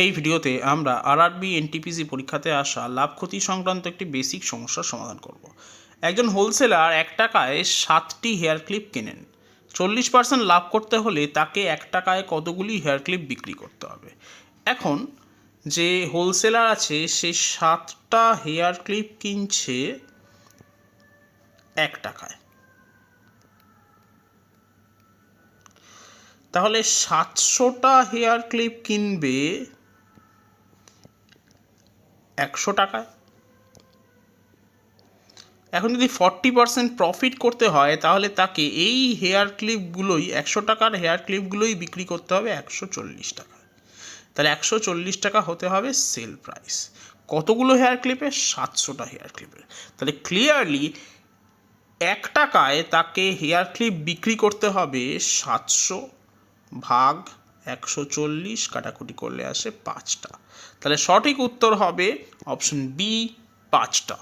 এই ভিডিওতে আমরা আরআরবি এনটিপিসি পরীক্ষাতে আসা লাভ ক্ষতি সংক্রান্ত একটি বেসিক সমস্যার সমাধান করব। একজন হোলসেলার এক টাকায় সাতটি হেয়ার ক্লিপ কেনেন। চল্লিশ পার্সেন্ট লাভ করতে হলে তাকে এক টাকায় কতগুলি হেয়ার ক্লিপ বিক্রি করতে হবে। এখন যে হোলসেলার আছে, সে সাতটা হেয়ার ক্লিপ কিনছে এক টাকায়। তাহলে সাতশোটা হেয়ার ক্লিপ কিনবে একশো টাকায় এখন যদি ফর্টি পার্সেন্ট প্রফিট করতে হয়, তাহলে তাকে এই হেয়ার ক্লিপগুলোই একশো টাকার হেয়ার ক্লিপগুলোই বিক্রি করতে হবে একশো চল্লিশ টাকা। তাহলে একশো চল্লিশ টাকা হতে হবে সেল প্রাইস কতগুলো হেয়ার ক্লিপে সাতশোটা হেয়ার ক্লিপের তাহলে ক্লিয়ারলি এক টাকায় তাকে হেয়ার ক্লিপ বিক্রি করতে হবে সাতশো ভাগ একশো চল্লিশ কাটাকুটি করলে আসে পাঁচটা। তাহলে সঠিক উত্তর হবে অপশন বি পাঁচটা।